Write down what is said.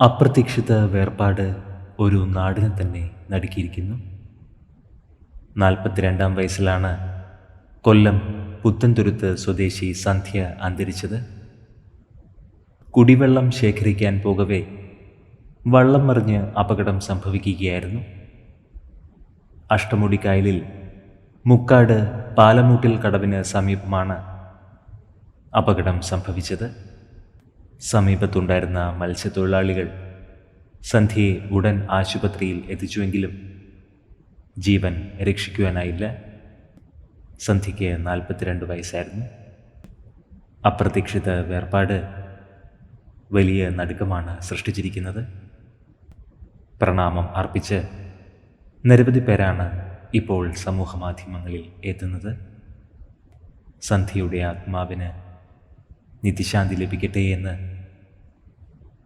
അപ്രതീക്ഷിത വേർപാട് ഒരു നാടിനെ തന്നെ നടുക്കിയിരിക്കുന്നു. നാൽപ്പത്തിരണ്ടാം വയസ്സിലാണ് കൊല്ലം പുത്തൻതുരുത്ത് സ്വദേശി സന്ധ്യ അന്തരിച്ചത്. കുടിവെള്ളം ശേഖരിക്കാൻ പോകവേ വള്ളം മറിഞ്ഞ് അപകടം സംഭവിക്കുകയായിരുന്നു. അഷ്ടമുടിക്കായലിൽ മുക്കാട് പാലമൂട്ടിൽ കടവിന് സമീപമാണ് അപകടം സംഭവിച്ചത്. സമീപത്തുണ്ടായിരുന്ന മത്സ്യത്തൊഴിലാളികൾ സന്ധ്യയെ ഉടൻ ആശുപത്രിയിൽ എത്തിച്ചുവെങ്കിലും ജീവൻ രക്ഷിക്കുവാനായില്ല. സന്ധ്യയ്ക്ക് നാൽപ്പത്തിരണ്ട് വയസ്സായിരുന്നു. അപ്രതീക്ഷിത വേർപാട് വലിയ നടുക്കമാണ് സൃഷ്ടിച്ചിരിക്കുന്നത്. പ്രണാമം അർപ്പിച്ച് നിരവധി പേരാണ് ഇപ്പോൾ സമൂഹമാധ്യമങ്ങളിൽ എത്തുന്നത്. സന്ധ്യയുടെ ആത്മാവിന് നിത്യശാന്തി ലഭിക്കട്ടെ എന്ന്